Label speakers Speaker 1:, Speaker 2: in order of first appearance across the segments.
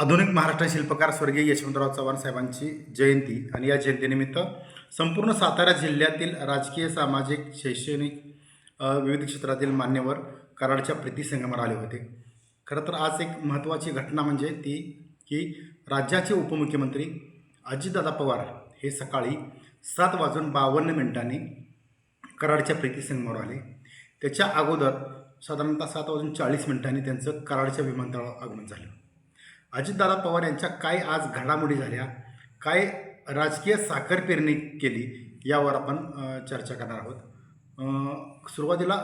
Speaker 1: आधुनिक महाराष्ट्र शिल्पकार स्वर्गीय यशवंतराव चव्हाण साहेबांची जयंती आणि या जयंतीनिमित्त संपूर्ण सातारा जिल्ह्यातील राजकीय सामाजिक शैक्षणिक विविध क्षेत्रातील मान्यवर कराडच्या प्रीती आले होते. खरं तर आज एक महत्त्वाची घटना म्हणजे ती की राज्याचे उपमुख्यमंत्री अजितदादा पवार हे सकाळी सात वाजून बावन्न मिनिटांनी कराडच्या प्रीती संगमावर आले. त्याच्या अगोदर साधारणतः सात वाजून चाळीस मिनिटांनी त्यांचं कराडच्या विमानतळावर आगमन झालं. अजितदादा पवार यांच्या काय आज घडामोडी झाल्या काय राजकीय साखर पेरणी केली यावर आपण चर्चा करणार आहोत. सुरुवातीला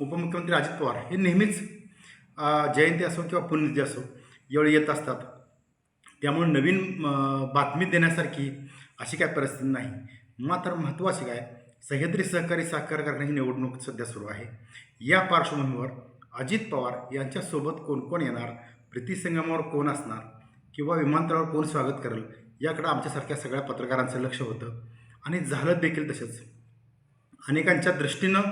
Speaker 1: उपमुख्यमंत्री अजित पवार हे नेहमीच जयंती असो किंवा पुण्यतिथी असो यावेळी येत असतात. त्यामुळे नवीन बातमी देण्यासारखी अशी काय परिस्थिती नाही. मात्र महत्त्वाची काय सह्याद्री सहकारी साखर कारखान्याची निवडणूक सध्या सुरू आहे. या पार्श्वभूमीवर अजित पवार यांच्यासोबत कोण कोण येणार? प्रीती संगमावर कोण असणार किंवा विमानतळावर कोण स्वागत करेल याकडं आमच्यासारख्या सगळ्या पत्रकारांचं लक्ष होतं. आणि झालं देखील तसंच. अनेकांच्या दृष्टीनं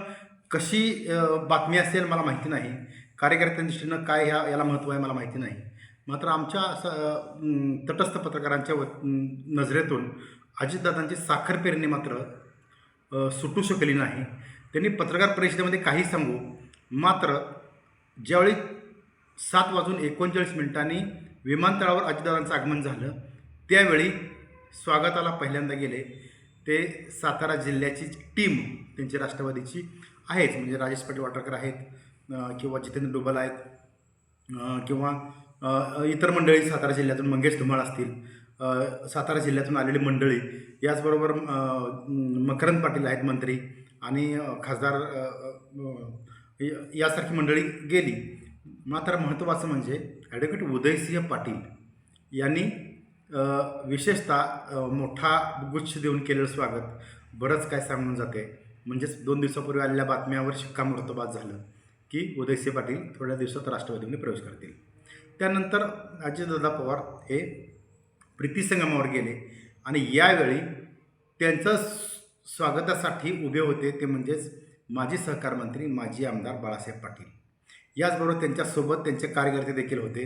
Speaker 1: कशी बातमी असेल मला माहिती नाही. कार्यकर्त्यांच्या दृष्टीनं काय ह्या याला महत्त्व आहे मला माहिती नाही. मात्र आमच्या असं तटस्थ पत्रकारांच्या व नजरेतून अजितदादांची साखर पेरणी मात्र सुटू शकली नाही. त्यांनी पत्रकार परिषदेमध्ये काही सांगू. मात्र ज्यावेळी सात वाजून एकोणचाळीस मिनिटांनी विमानतळावर अजितदादांचं आगमन झालं. त्यावेळी स्वागताला पहिल्यांदा गेले. ते सातारा जिल्ह्याची टीम त्यांची राष्ट्रवादीची आहेच म्हणजे राजेश पाटील वाटरकर आहेत किंवा जितेंद्र डोबल आहेत किंवा इतर मंडळी सातारा जिल्ह्यातून मंगेश धुमाळ असतील सातारा जिल्ह्यातून आलेली मंडळी याचबरोबर मकरंद पाटील आहेत मंत्री आणि खासदार यासारखी मंडळी गेली. मात्र महत्त्वाचं म्हणजे ॲडव्होकेट उदयसिंह पाटील यांनी विशेषतः मोठा गुच्छ देऊन केलेलं स्वागत. बरंच काय सांगून जाते. म्हणजेच दोन दिवसापूर्वी आलेल्या बातम्यावर शिक्कामोर्तबाद झालं की उदयसिंह पाटील थोड्या दिवसात राष्ट्रवादीमध्ये प्रवेश करतील. त्यानंतर अजितदादा पवार हे प्रीती संगमावर गेले आणि यावेळी त्यांचं स्वागतासाठी उभे होते ते म्हणजेच माजी सहकार मंत्री माजी आमदार बाळासाहेब पाटील. याचबरोबर त्यांच्यासोबत त्यांचे कार्यकर्ते देखील होते.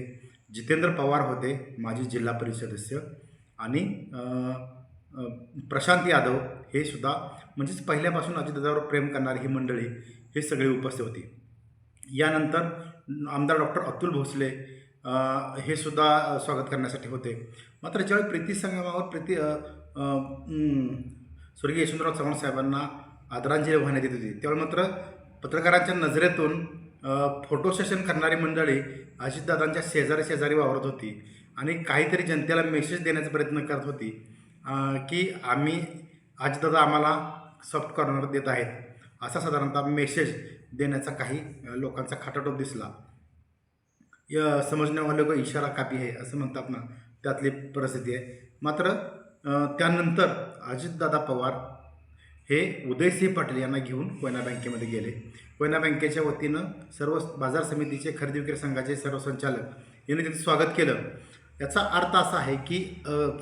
Speaker 1: जितेंद्र पवार होते माजी जिल्हा परिषद सदस्य. आणि प्रशांत यादव हे सुद्धा म्हणजेच पहिल्यापासून अजितदादावर प्रेम करणारी ही मंडळी हे सगळे उपस्थित होती. यानंतर आमदार डॉक्टर अतुल भोसले हे सुद्धा स्वागत करण्यासाठी होते. मात्र ज्यावेळी प्रीती संगमावर प्रीती स्वर्गीय यशवंतराव चव्हाण साहेबांना आदरांजली वाहण्यात येत होती त्यावेळी मात्र पत्रकारांच्या नजरेतून फोटो सेशन करणारी मंडळी अजितदादांच्या शेजारी शेजारी वावरत होती. आणि काहीतरी जनतेला मेसेज देण्याचा प्रयत्न करत होती की आम्ही अजितदादा आम्हाला सॉफ्ट कॉर्नर देत आहेत. असा साधारणतः मेसेज देण्याचा काही लोकांचा खाटाटोप दिसला. या समजण्यावाले को इशारा कापी आहे असं म्हणतात ना त्यातली परिस्थिती आहे. मात्र त्यानंतर अजितदादा पवार हे उदयसिंह पाटील यांना घेऊन कोयना बँकेमध्ये गेले. कोयना बँकेच्या वतीनं सर्व बाजार समितीचे खरेदी विक्री संघाचे सर्व संचालक यांनी त्याचं स्वागत केलं. याचा अर्थ असा आहे की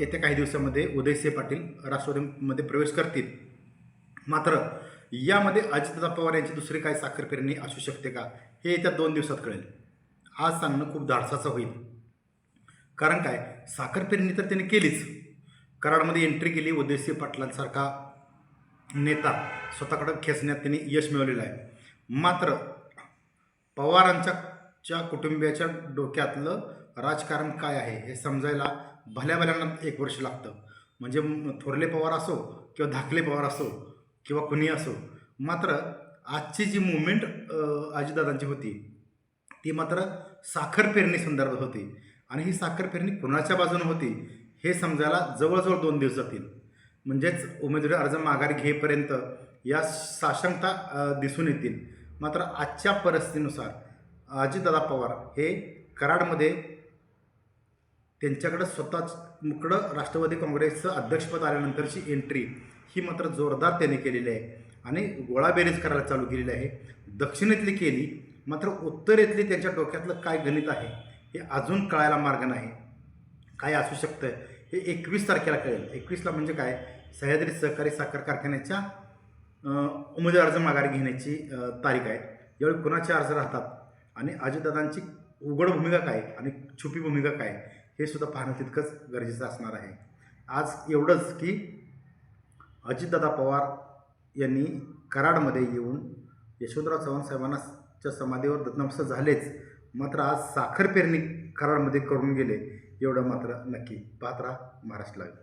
Speaker 1: येत्या काही दिवसामध्ये उदयसिंह पाटील राष्ट्रवादीमध्ये प्रवेश करतील. मात्र यामध्ये अजितदादा पवार यांची दुसरी काय साखरपेरणी असू शकते का हे येत्या दोन दिवसात कळेल. आज सांगणं खूप धाडसाचं होईल. कारण काय साखरपेरणी तर त्यांनी केलीच. कराडमध्ये एंट्री केली उदयसिंह पाटलांसारखा नेता स्वतःकडं खेचण्यात त्यांनी यश मिळवलेलं आहे. मात्र पवारांच्या च्या कुटुंबियाच्या डोक्यातलं राजकारण काय आहे हे समजायला भल्या भल्यांना एक वर्ष लागतं. म्हणजे थोरले पवार असो किंवा धाकले पवार असो किंवा कुणी असो मात्र आजची जी मुवमेंट आजीदादांची होती ती मात्र साखर पेरणी संदर्भात होती. आणि ही साखर पेरणी कुणाच्या बाजूने होती हे समजायला जवळजवळ दोन दिवस जातील. म्हणजेच उमेदवारी अर्ज माघारी घेईपर्यंत या साशंकता दिसून येतील. मात्र आजच्या परिस्थितीनुसार अजितदादा पवार हे कराडमध्ये त्यांच्याकडं स्वतःच मुकडं राष्ट्रवादी काँग्रेसचं अध्यक्षपद आल्यानंतरची एंट्री ही मात्र जोरदार त्याने केलेली आहे आणि गोळाबेरीज करायला चालू केलेली आहे. दक्षिणेतली केली मात्र उत्तरेतली त्यांच्या डोक्यातलं काय गणित आहे हे अजून कळायला मार्ग नाही. काय असू शकतं हे एकवीस तारखेला कळेल. एकवीसला म्हणजे काय? सह्याद्री सहकारी साखर कारखान्याच्या उमेदवार अर्ज माघारी घेण्याची तारीख आहे. यावेळी कुणाचे अर्ज राहतात? आणि अजितदादांची उघड भूमिका काय? आणि छुपी भूमिका काय? हे सुद्धा पाहणं तितकंच गरजेचं असणार आहे. आज एवढंच की अजितदादा पवार यांनी कराडमध्ये येऊन यशवंतराव चव्हाण साहेबांनाच्या समाधीवर दत्तनमस्त झालेच. मात्र आज साखर पेरणी कराडमध्ये करून गेले. एवढं मात्र नक्की पात्रा महाराष्ट्र लागेल